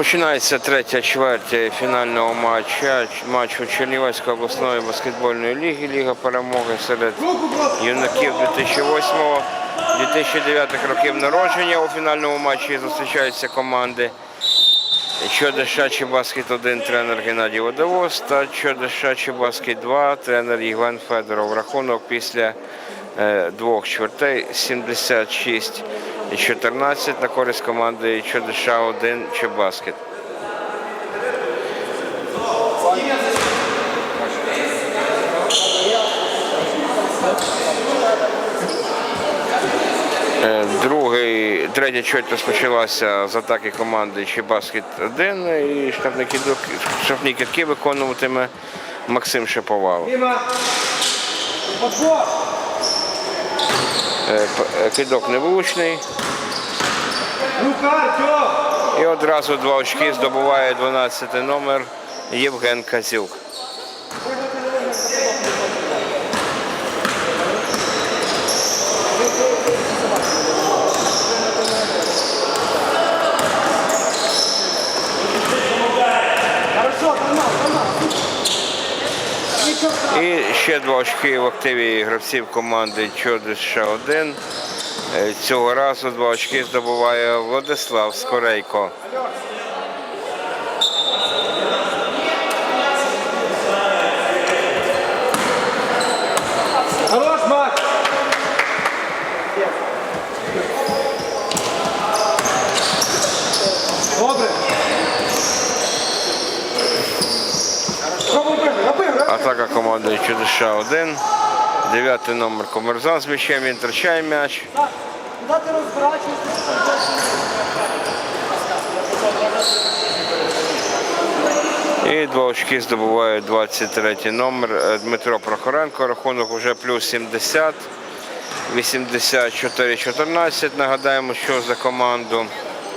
Розпочинається третя чверть фінального матча матчу Чернівецької обласної баскетбольної ліги, Ліга перемоги серед юнаків 2008-2009 років народження. У фінальному матчі зустрічаються команди Чодиша Чебаскет 1 тренер Геннадій Водовоз та Чодиша Чебаскет 2 тренер Євген Федоров. Рахунок після двох чвертей 76-14 на користь команди Чодиша 1 Чебаскет. Е, Другий, третя чверть розпочалася з атаки команди Чебаскет 1 і штрафні штрафні виконуватиме Максим Шиповал. Дима! Подбор! Е, е, Кидок невлучний. І одразу два очки здобуває 12 номер Євген Казюк. І ще два очки в активі гравців команди Чодиша 1. Е, Цього разу два очки здобуває Владислав Скорейко. Атака команди Чудиша 1. Дев'ятий номер Комерзан з м'ячем. Він втрачає м'яч. І два очки здобуває 23 номер е, Дмитро Прохоренко. Рахунок вже плюс 70. 84-14. Нагадаємо, що за команду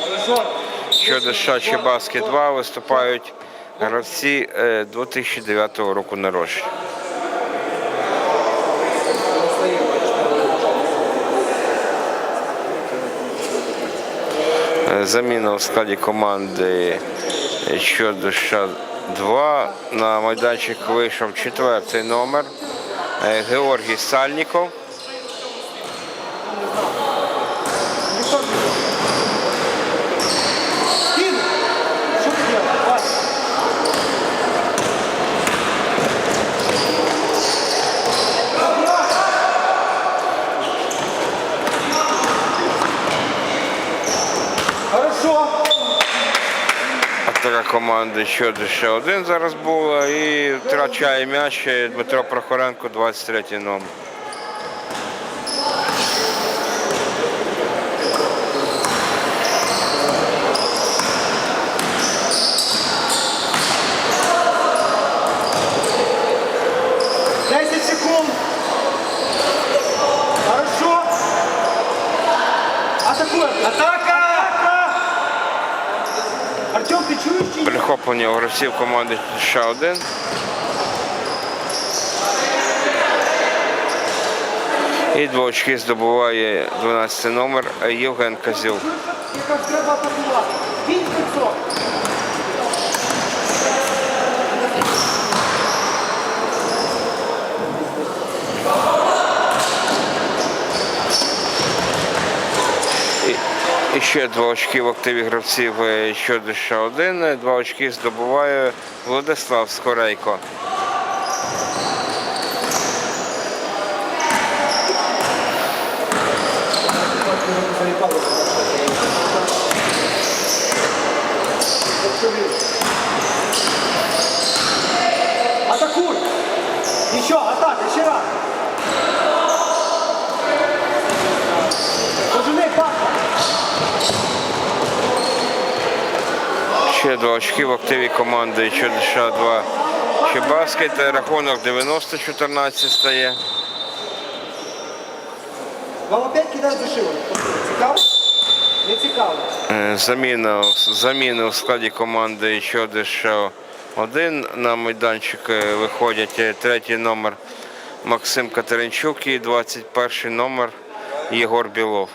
Хорошо. щодо Шачі Баски 2 виступають гравці е, 2009 року народження. Е, Заміна у складі команди Чодуша 2. На майданчик вийшов четвертий номер е, Георгій Сальніков. Атака команди Чодиша 1 зараз була і втрачає м'яч Дмитро Прохоренко, 23 номер. Ні? У гравців команди ще один. І два очки здобуває 12 номер Євген Казюк. Ще два очки в активі гравців е, щодо ще один. Два очки здобуває Владислав Скорейко. Ще два очки в активі команди Чудиша 2 Чебаскет. Рахунок 90-14 стає. Вам опять кидають зашивку. Цікаво? Не цікаво. Е, Заміна, заміни у складі команди Чодиша 1 на майданчик е, виходять е, третій номер Максим Катеринчук і 21 номер Єгор Білов.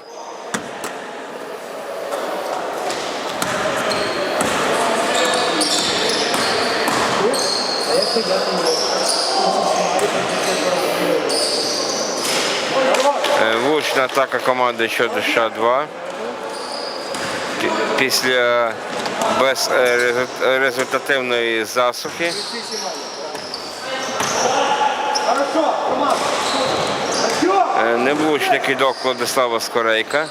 Влучна атака команди щодо США-2. Після безрезультативної засухи команда. Артем! е, невлучний кидок Владислава Скорейка.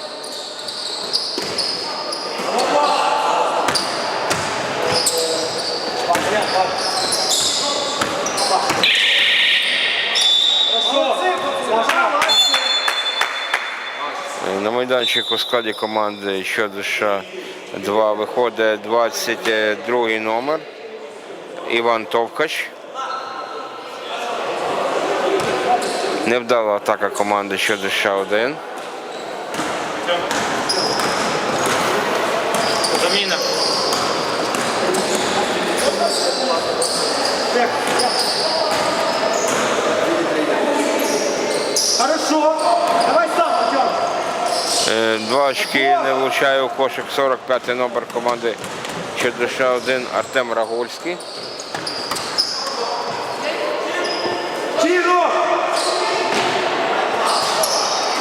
На майданчику у складі команди щодо США 2 виходить 22 номер Іван Товкач. Невдала атака команди щодо США 1. Заміна. Хорошо. Давай Два очки не влучає у кошик 45-й номер команди США 1 Артем Рагульський.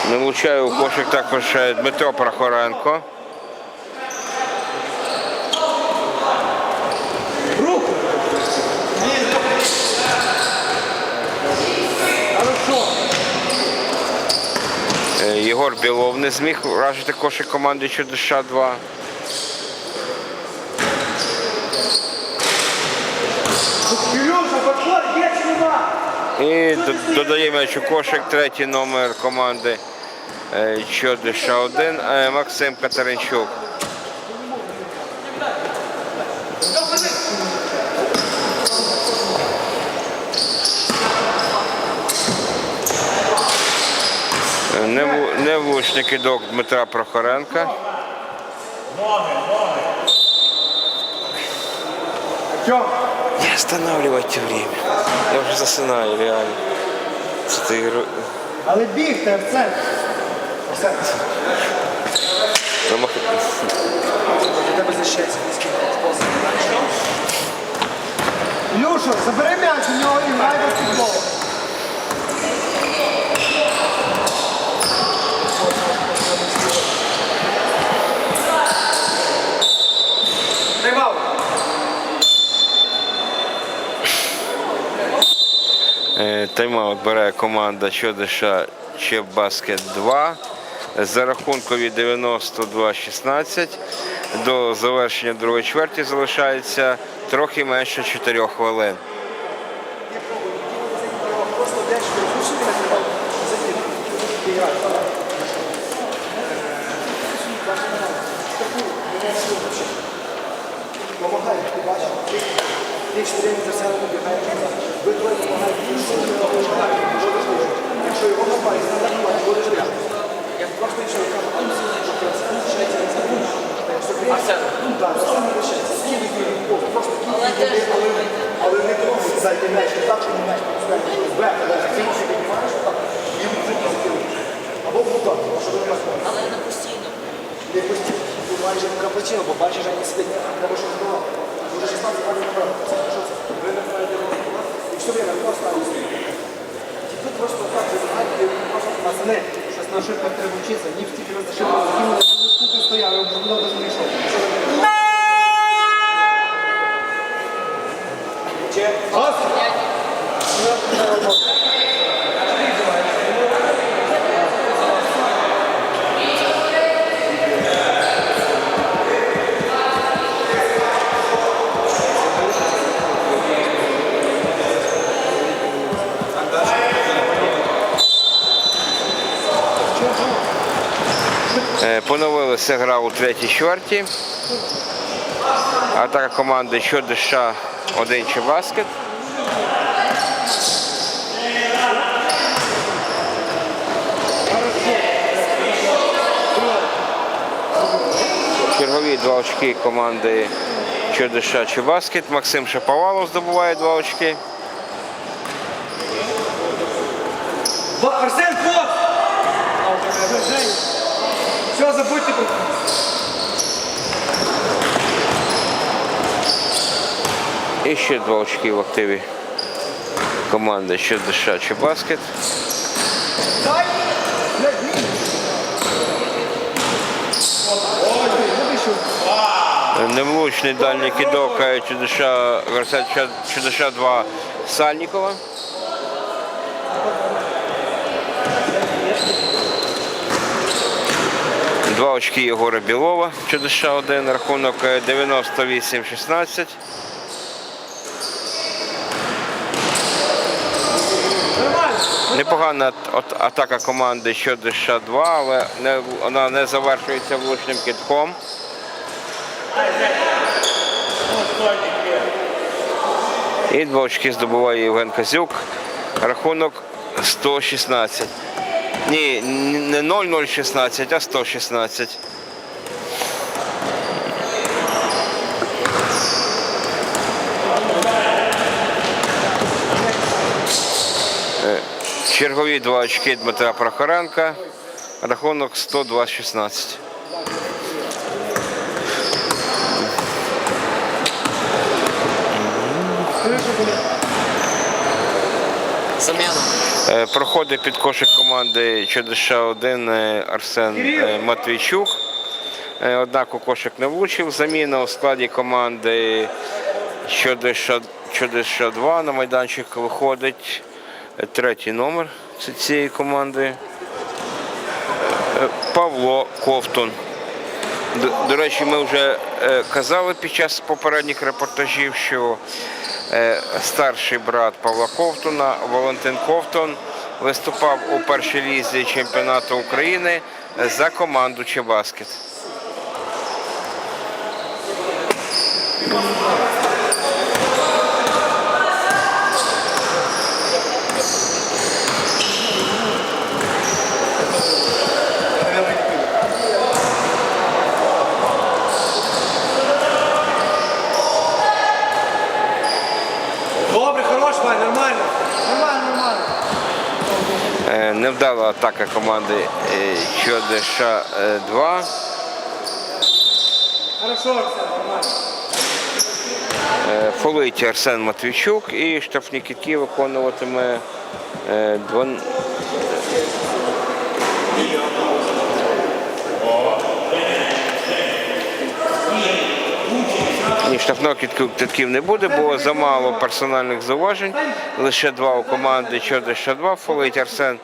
Не влучає у кошик також е, Дмитро Прохоренко. Єгор Білов не зміг вражити кошик команди Чудоша 2. Илюша, подход, есть сюда. І до- додає м'яч у кошик третій номер команди Чудоша 1 е, Максим Катеринчук. Невлучний кидок Дмитра Прохоренка. Не останавливайте время. Я вже засинаю, реально. Це ти але бігте в центр. Низький забери м'яч у нього і грай в футбол. Тайм-аут бере команда Чодиша Чебаскет 2 за рахункові 92-16. До завершення другої чверті залишається трохи менше 4 хвилин. 4 універсальному біганчика, ви двоє допомагаєте іншому, що ви можете Якщо його напасть, не заховати, буде життя. Як два штучі руками, а не сидить, що це залишається, це буде. А? Так, все не лишається. Скільки він просто кілька людей, але не трогай зайти м'яч, так, що м'яч пропускає. Ти вже піднімаєш, так, і вже не закинуєш. Або в руках, що ви не знаєте. Але не постійно. Не постійно. Ти маєш капучино, бо бачиш, що не сидить. Треба, щоб було. 16 років пацани, щось на ошибках треба вчитися. Ні в тільки раз ошибку закинули, скільки стояв, я вже навіть не йшов. Поновилася гра у третій чверті. Атака команди щодо США 1 Чебаскет. Чергові два очки команди Чодиша Чебаскет. Максим Шаповалов здобуває два очки. Арсен, вот! Все, забудьте про І ще два очки в активі команди ЧДШ Чебаскет. Дай! Блядь, ні! Ой, ти, ну ти що? Невлучний дальній кидок ЧДШ 2 Сальнікова. Два очки Єгора Білова, ЧДШ 1, рахунок е, 98-16. Непогана атака команди щодо США-2, але не, вона не завершується влучним китком. І два очки здобуває Євген Казюк. Рахунок 116. Ні, не 0-0-16, а 116. Чергові два очки Дмитра Прохоренка. Рахунок 102-16. Заміна. Е, Проходить під кошик команди ЧДШ-1 е, Арсен е, Матвійчук. Однак у кошик не влучив. Заміна у складі команди ЧДШ-2 на майданчик виходить третій номер цієї команди. Павло Ковтун. До, речі, ми вже казали під час попередніх репортажів, що старший брат Павла Ковтуна, Валентин Ковтун, виступав у першій лізі чемпіонату України за команду Чебаскет. Добре, хорош, Вань, нормально. Нормально, нормально. Е, Невдала атака команди е, ЧДШ-2. Хорошо, Арсен, нормально. Е, Фолить Арсен Матвійчук і штрафні кітки виконуватиме е, двон- Ні, штрафного кітку- кітків не буде, бо замало персональних зауважень. Лише два у команди Чордиша 2 фолить Арсен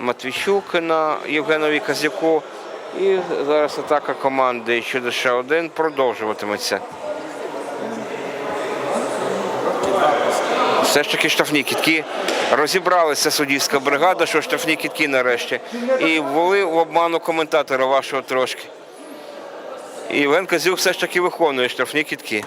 Матвійчук на Євгенові Казяку. І зараз атака команди Чордиша 1 продовжуватиметься. Все ж таки штрафні кітки. Розібралася суддівська бригада, що штрафні кітки нарешті. І ввели в обману коментатора вашого трошки. І Євген Казюк все ж таки виконує штрафні кітки.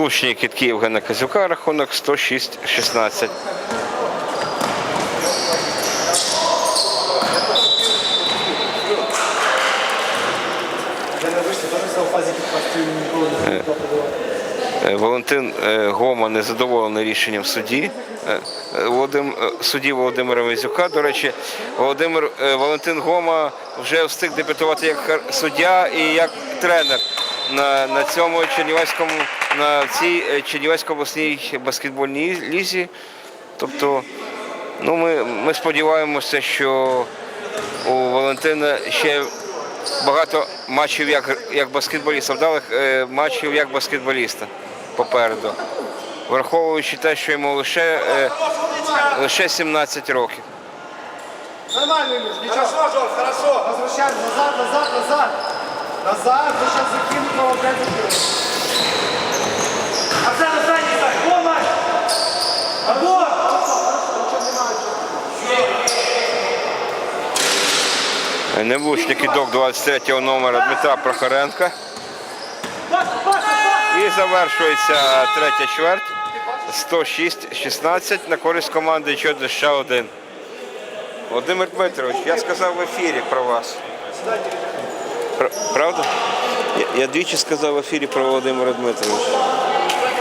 Влучні кітки Євгена Казюка, рахунок 106-16. Я не вийшли, теж став в фазі підпасти ніколи не було. Е, Валентин е, Гома незадоволений рішенням судді. е, е, Володим, е, судді Володимира Везюка. До речі, Володимир е, Валентин Гома вже встиг дебютувати як суддя і як тренер на, на цьому Чернівецькому, на цій е, Чернівецькій обласній баскетбольній лізі. Тобто, ну ми, ми сподіваємося, що у Валентина ще багато матчів як, як баскетболіста, вдалих е, матчів як баскетболіста попереду. Враховуючи те, що йому лише, е, лише 17 років. Нормально, Ілюш, нічого. Хорошо, Жор, хорошо. Возвращаем назад, назад, назад. Назад, ви зараз закинуть його опять закинуть. Арсен, Арсен, не знаю. Вон, Вань. Або. Невлучний кидок 23-го номера Дмитра Прохоренка. І завершується третя чверть. 106-16 на користь команди Чодиш ще один. Володимир Дмитрович, я сказав в ефірі про вас. Правда? Я двічі сказав в ефірі про Володимира Дмитровича.